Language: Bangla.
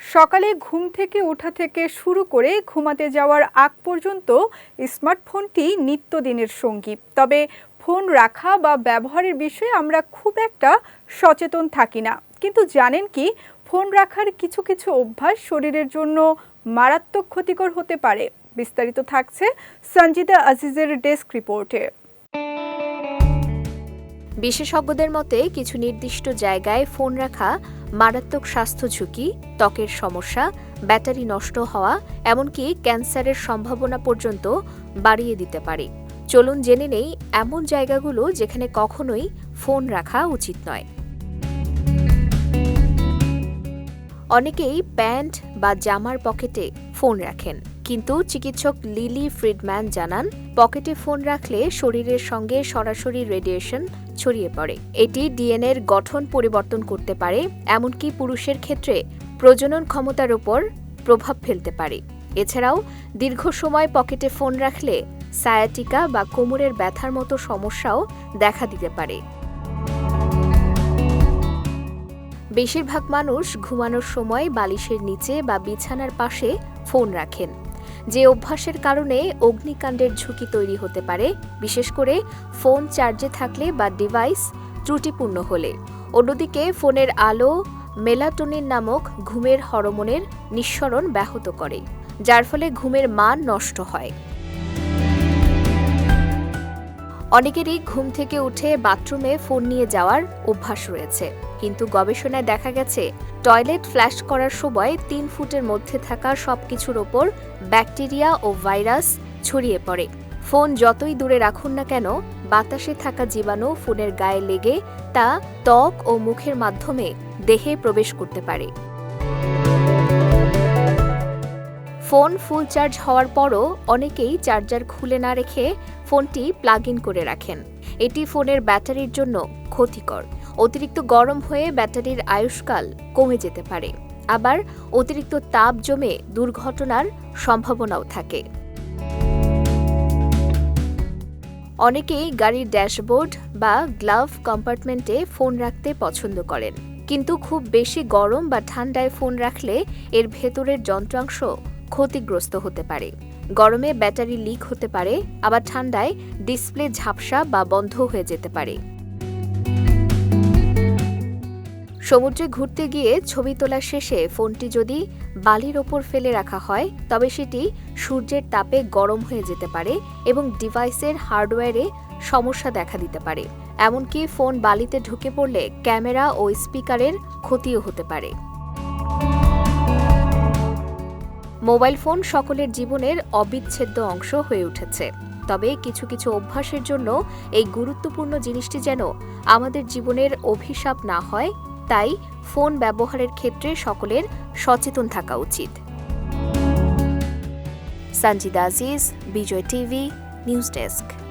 সকালে ঘুম থেকে ওঠা থেকে শুরু করে ঘুমাতে যাওয়ার আগ পর্যন্ত স্মার্টফোনটি নিত্যদিনের সঙ্গী। তবে ফোন রাখা বা ব্যবহারের বিষয়ে আমরা খুব একটা সচেতন থাকি না। কিন্তু জানেন কি, ফোন রাখার কিছু কিছু অভ্যাস শরীরের জন্য মারাত্মক ক্ষতিকর হতে পারে। বিস্তারিত থাকছে সঞ্জিদা আজিজের ডেস্ক রিপোর্টে। বিশেষজ্ঞদের মতে, কিছু নির্দিষ্ট জায়গায় ফোন রাখা, মারাত্মক স্বাস্থ্য ঝুঁকি, ত্বকের সমস্যা, ব্যাটারি নষ্ট হওয়া, এমনকি ক্যান্সারের সম্ভাবনা পর্যন্ত বাড়িয়ে দিতে পারে। চলুন জেনে নেই, এমন জায়গাগুলো যেখানে কখনোই ফোন রাখা উচিত নয়। অনেকেই প্যান্ট বা জামার পকেটে ফোন রাখেন। কিন্তু চিকিৎসক লিলি ফ্রিডম্যান জানান, পকেটে ফোন রাখলে শরীরের সঙ্গে সরাসরি রেডিয়েশন ছড়িয়ে পড়ে। এটি ডিএনএর গঠন পরিবর্তন করতে পারে, এমনকি পুরুষের ক্ষেত্রে প্রজনন ক্ষমতার উপর প্রভাব ফেলতে পারে। এছাড়াও, দীর্ঘ সময় পকেটে ফোন রাখলে সায়াটিকা বা কোমরের ব্যথার মতো সমস্যাও দেখা দিতে পারে। বেশিরভাগ মানুষ ঘুমানোর সময় বালিশের নিচে বা বিছানার পাশে ফোন রাখেন। যে অভ্যাসের কারণে অগ্নিকাণ্ডের ঝুঁকি তৈরি হতে পারে, বিশেষ করে ফোন চার্জে থাকলে বা ডিভাইস ত্রুটিপূর্ণ হলে। অন্যদিকে, ফোনের আলো মেলাটোনিন নামক ঘুমের হরমোনের নিঃসরণ ব্যাহত করে, যার ফলে ঘুমের মান নষ্ট হয়। অনেকেরই ঘুম থেকে উঠে বাথরুমে ফোন নিয়ে যাওয়ার অভ্যাস রয়েছে। কিন্তু গবেষণায় দেখা গেছে, টয়লেট ফ্ল্যাশ করার সময় তিন ফুটের মধ্যে থাকা সবকিছুর ওপর ব্যাকটেরিয়া ও ভাইরাস ছড়িয়ে পড়ে। ফোন যতই দূরে রাখুন না কেন, বাতাসে থাকা জীবাণু ফোনের গায়ে লেগে তা ত্বক ও মুখের মাধ্যমে দেহে প্রবেশ করতে পারে। ফোন ফুল চার্জ হওয়ার পরও অনেকেই চার্জার খুলে না রেখে ফোনটি প্লাগ ইন করে রাখেন। এটি ফোনের ব্যাটারির জন্য ক্ষতিকর। অতিরিক্ত গরম হয়ে ব্যাটারির আয়ুষ্কাল কমে যেতে পারে। আবার অতিরিক্ত তাপ জমে দুর্ঘটনার সম্ভাবনাও থাকে। অনেকেই গাড়ির ড্যাশবোর্ড বা গ্লাভ কম্পার্টমেন্টে ফোন রাখতে পছন্দ করেন। কিন্তু খুব বেশি গরম বা ঠান্ডায় ফোন রাখলে এর ভেতরের যন্ত্রাংশ ক্ষতিগ্রস্ত হতে পারে। গরমে ব্যাটারি লিক হতে পারে, আবার ঠান্ডায় ডিসপ্লে ঝাপসা বা বন্ধ হয়ে যেতে পারে। সমুদ্রে ঘুরতে গিয়ে ছবি তোলার শেষে ফোনটি যদি বালির ওপর ফেলে রাখা হয়, তবে সেটি সূর্যের তাপে গরম হয়ে যেতে পারে এবং ডিভাইসের হার্ডওয়্যারে সমস্যা দেখা দিতে পারে। এমনকি ফোন বালিতে ঢুকে পড়লে ক্যামেরা ও স্পিকারের ক্ষতিও হতে পারে। মোবাইল ফোন সকলের জীবনের অবিচ্ছেদ্য অংশ হয়ে উঠেছে। তবে কিছু কিছু অভ্যাসের জন্য এই গুরুত্বপূর্ণ জিনিসটি যেন আমাদের জীবনের অভিশাপ না হয়, তাই ফোন ব্যবহারের ক্ষেত্রে সকলের সচেতন থাকা উচিত। Sanjida Aziz, Bijoy TV, news desk.